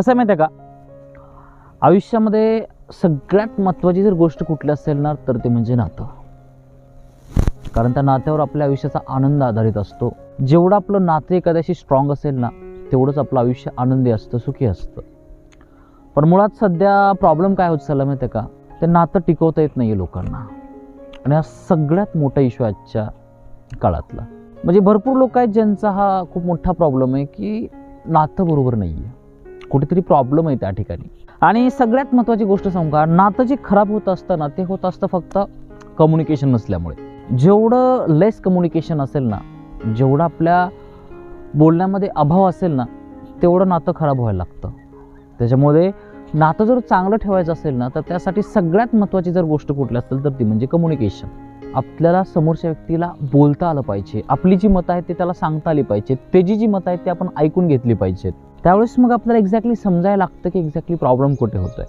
कसं आहे माहिती आहे का? आयुष्यामध्ये सगळ्यात महत्त्वाची जर गोष्ट कुठली असेल ना तर ते म्हणजे नातं. कारण त्या नात्यावर आपल्या आयुष्याचा आनंद आधारित असतो. जेवढं आपलं नातं एखाद्याशी स्ट्रॉंग असेल ना तेवढंच आपलं आयुष्य आनंदी असतं सुखी असतं. पण मुळात सध्या प्रॉब्लेम काय होत चालला माहिती आहे का? ते नातं टिकवता येत नाही आहे लोकांना. आणि हा सगळ्यात मोठा इश्यू आजच्या काळातला. म्हणजे भरपूर लोक आहेत ज्यांचा हा खूप मोठा प्रॉब्लेम आहे की नातं बरोबर नाही आहे कुठेतरी प्रॉब्लेम आहे त्या ठिकाणी. आणि सगळ्यात महत्त्वाची गोष्ट सांगू का? नातं जे खराब होत असतं ना ते होत असतं फक्त कम्युनिकेशन नसल्यामुळे. जेवढं लेस कम्युनिकेशन असेल ना जेवढं आपल्या बोलण्यामध्ये अभाव असेल ना तेवढं नातं खराब व्हायला लागतं. त्याच्यामुळे नातं जर चांगलं ठेवायचं असेल ना तर त्यासाठी सगळ्यात महत्त्वाची जर गोष्ट कुठली असेल तर ती म्हणजे कम्युनिकेशन आपल्याला समोरच्या व्यक्तीला बोलता आलं पाहिजे. आपली जी मतं आहेत ते त्याला सांगता आली पाहिजेत. त्याची जी मतं आहेत ते आपण ऐकून घेतली पाहिजेत. त्यावेळेस मग आपल्याला एक्झॅक्टली समजायला लागतं की एक्झॅक्टली प्रॉब्लेम कुठे होतोय.